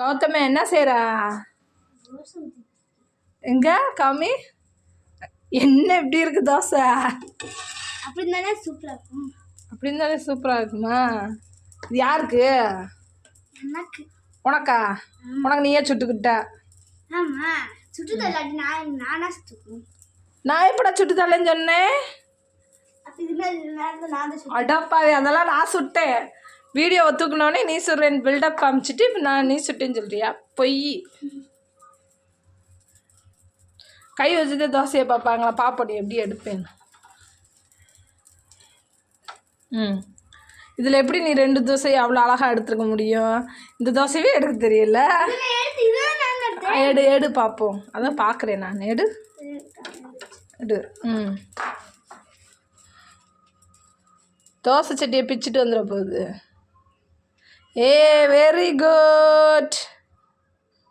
கௌதமே என்ன செய்கிறா எங்க? காமி என்ன இப்படி இருக்கு தோசை? அப்படி தானே சூப்பராக இருக்கும். அப்படின்னு தானே சூப்பராக இருக்குமா? இது யாருக்கு? எனக்கு. உனக்கா? உனக்கு நீயே சுட்டுக்கிட்ட. ஆமாம் சுட்டு நான் நானா சுட்டுக்கணும் நான் எப்படா சுட்டு சொன்னேன்? அடப்பாவே அதெல்லாம் நான் சுட்டேன். வீடியோ ஒத்துக்கணுன்னே நீ சொல்கிறேன் பில்டப் காமிச்சிட்டு இப்போ நான் நீ சுட்டேன்னு சொல்றியா? பொய். கை வச்சுட்டு தோசையை பார்ப்பாங்களா? பாப்போம் நீ எப்படி எடுப்பேன் ம். இதில் எப்படி நீ ரெண்டு தோசையை அவ்வளோ அழகாக எடுத்துருக்க முடியும்? இந்த தோசையே எடுக்க தெரியல. எடு எடு பார்ப்போம் அதான் பார்க்குறேன் நான். எடு. எடு. ம். தோசை சட்டியை பிச்சுட்டு வந்துட போகுது. ಏ ವೆರಿ ಗುಡ್